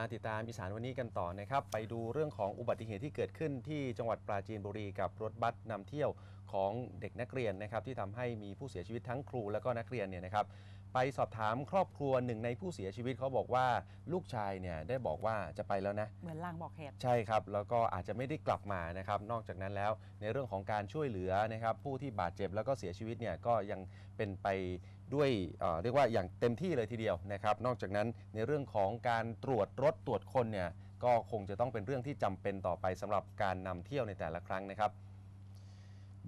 มาติดตามอีสานวันนี้กันต่อนะครับไปดูเรื่องของอุบัติเหตุที่เกิดขึ้นที่จังหวัดปราจีนบุรีกับรถบัสนำเที่ยวของเด็กนักเรียนนะครับที่ทำให้มีผู้เสียชีวิตทั้งครูและก็นักเรียนเนี่ยนะครับ ไปสอบถามครอบครัวหนึ่งในผู้เสียชีวิตเขาบอกว่าลูกชายเนี่ยได้บอกว่าจะไปแล้วนะ เหมือนลางบอกเหตุ ใช่ครับ แล้วก็อาจจะไม่ได้กลับมานะครับ นอกจากนั้นแล้วในเรื่องของการช่วยเหลือนะครับ ผู้ที่บาดเจ็บแล้วก็เสียชีวิตเนี่ยก็ยังเป็นไปด้วยเอ่อเรียกว่าอย่างเต็มที่เลยทีเดียวนะครับ นอกจากนั้นในเรื่องของการตรวจรถตรวจคนเนี่ยก็คงจะต้องเป็นเรื่องที่จำเป็นต่อไปสำหรับการนำเที่ยวในแต่ละครั้งนะครับ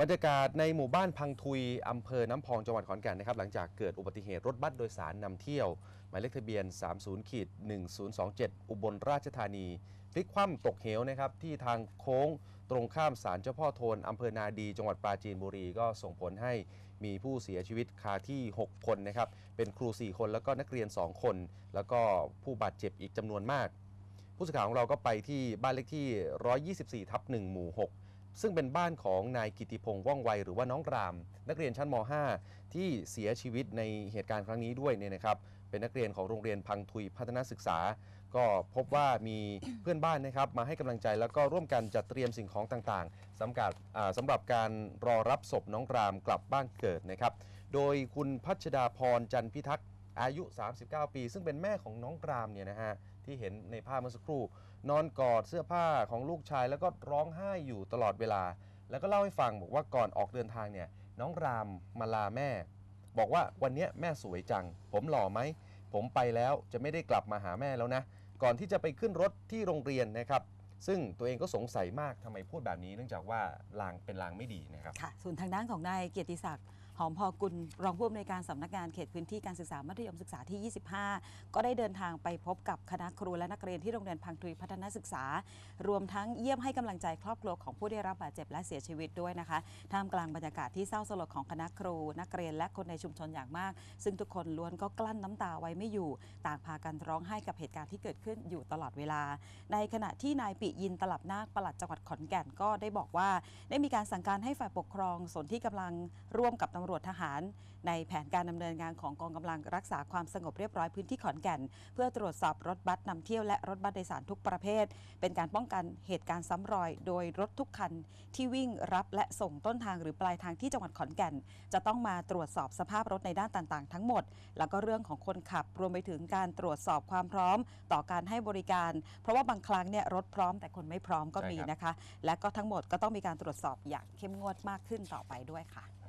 บรรยากาศในหมู่บ้านพังทุย อำเภอน้ำพองจังหวัดขอนแก่นนะครับหลังจากเกิดอุบัติเหตุรถบัสโดยสารนำเที่ยว หมายเลขทะเบียน 30ขีด1027 อุบลราชธานี พลิกคว่ำตกเหวนะครับที่ทางโค้งตรงข้ามศาลเจ้าพ่อโทนอำเภอนาดีจังหวัดปราจีนบุรีก็ส่งผลให้มีผู้เสียชีวิตคาที่ 6 คนนะครับเป็นครู 4 คนแล้วก็นักเรียน 2 คน แล้วก็ผู้บาดเจ็บอีกจำนวนมาก ผู้สื่อข่าวของเราก็ไปที่บ้านเลขที่ 124ทับ1หมู่ 6 ซึ่งเป็นบ้านของนายกิติพงษ์ว่องไวหรือว่าน้องราม นักเรียนชั้นม .5 ที่เสียชีวิตในเหตุการณ์ครั้งนี้ด้วยเนี่ยนะครับ เป็นนักเรียนของโรงเรียนพังทุยพัฒนาศึกษา ก็พบว่ามีเพื่อนบ้านนะครับมาให้กำลังใจแล้วก็ร่วมกันจัดเตรียมสิ่งของต่างๆสำหรับอ่าสำหรับการรอรับศพน้องรามกลับบ้านเกิดนะครับ โดยคุณพัชดาพรจันพิทักษ์ อายุ 39 ปี ซึ่งเป็นแม่ของน้องรามเนี่ยนะฮะที่เห็นในภาพเมื่อสักครู่ นอนกอดเสื้อผ้าของลูกชาย แล้วก็ร้องไห้อยู่ตลอดเวลา แล้วก็เล่าให้ฟังบอกว่าก่อนออกเดินทางเนี่ยน้องรามมาลาแม่ บอกว่าวันนี้แม่สวยจัง ผมหล่อไหม ผมไปแล้วจะไม่ได้กลับมาหาแม่แล้วนะ ก่อนที่จะไปขึ้นรถที่โรงเรียนนะครับ ซึ่งตัวเองก็สงสัยมากทำไมพูดแบบนี้ เนื่องจากว่าลางเป็นลางไม่ดีนะครับ ค่ะ ส่วนทางด้านของนายเกียรติศักดิ์ หอมพอกุลรองผู้อำนวยการสำนักงานเขตพื้นที่การศึกษามัธยมศึกษาที่ 25 ก็ได้เดินทางไปพบกับคณะครูและนักเรียนที่โรงเรียนพังทุยพัฒนาศึกษา รวมทั้งเยี่ยมให้กำลังใจครอบครัวของผู้ได้รับบาดเจ็บและเสียชีวิตด้วยนะคะท่ามกลางบรรยากาศที่เศร้าสลดของคณะครู นักเรียนและคนในชุมชนอย่างมาก ซึ่งทุกคนล้วนก็กลั้นน้ำตาไว้ไม่อยู่ ต่างพากันร้องไห้กับเหตุการณ์ที่เกิดขึ้นอยู่ตลอดเวลา ในขณะที่นายปิยินตลับนาคปลัดจังหวัดขอนแก่นก็ได้บอกว่า ได้มีการสั่งการให้ฝ่ายปกครองส่วนที่กำลังร่วมกับตำรวจทหาร ในแผนการดำเนินงานของกองกำลังรักษาความสงบเรียบร้อยพื้นที่ขอนแก่น เพื่อตรวจสอบรถบัสนำเที่ยวและรถบัสโดยสารทุกประเภท เป็นการป้องกันเหตุการณ์ซ้ำรอย โดยรถทุกคันที่วิ่งรับและส่งต้นทางหรือปลายทางที่จังหวัดขอนแก่น จะต้องมาตรวจสอบสภาพรถในด้านต่างๆ ทั้งหมด แล้วก็เรื่องของคนขับรวมไปถึงการตรวจสอบความพร้อม ต่อการให้บริการ เพราะว่าบางครั้งเนี่ยรถพร้อมแต่คนไม่พร้อมก็มีนะคะ และก็ทั้งหมดก็ต้องมีการตรวจสอบอย่างเข้มงวดมากขึ้นต่อไปด้วยค่ะ